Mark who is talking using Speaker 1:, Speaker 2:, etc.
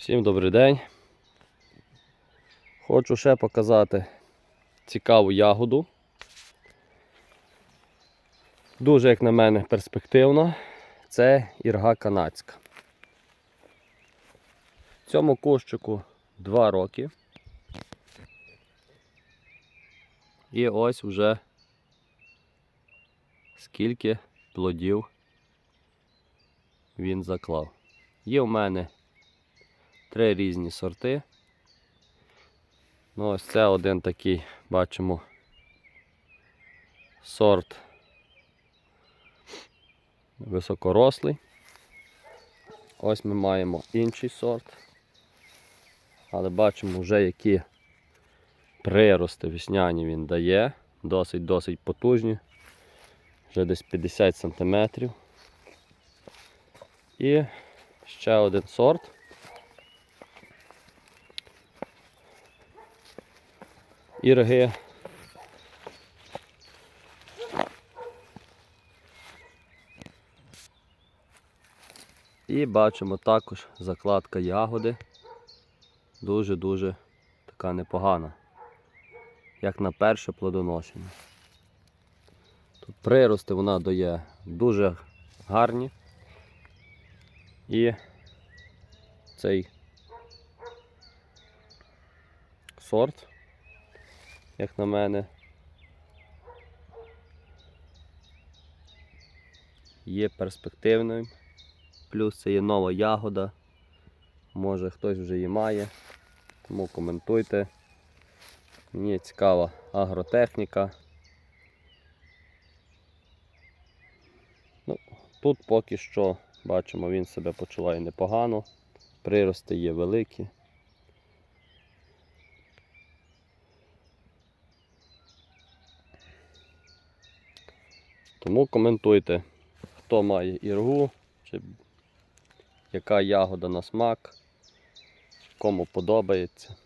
Speaker 1: Всім добрий день. Хочу ще показати цікаву ягоду. Дуже, як на мене, перспективна. Це ірга канадська. Цьому кущику 2 роки. І ось вже скільки плодів він заклав. Є в мене три різні сорти. Ну, ось це один такий, бачимо, сорт високорослий. Ось ми маємо інший сорт. Але бачимо вже які прирости весняні він дає. Досить-досить потужні. Вже десь 50 см. І ще один сорт. Ірги. І бачимо також закладка ягоди. Дуже-дуже така непогана. Як на перше плодоношення. Тут прирости вона дає дуже гарні. І цей сорт, як на мене, є перспективним. Плюс це є нова ягода. Може хтось вже її має. Тому коментуйте. Мені цікава агротехніка. Ну, Тут поки що бачимо, він себе почуває непогано. Прирости є великі. Тому коментуйте, хто має іргу, чи яка ягода на смак, кому подобається.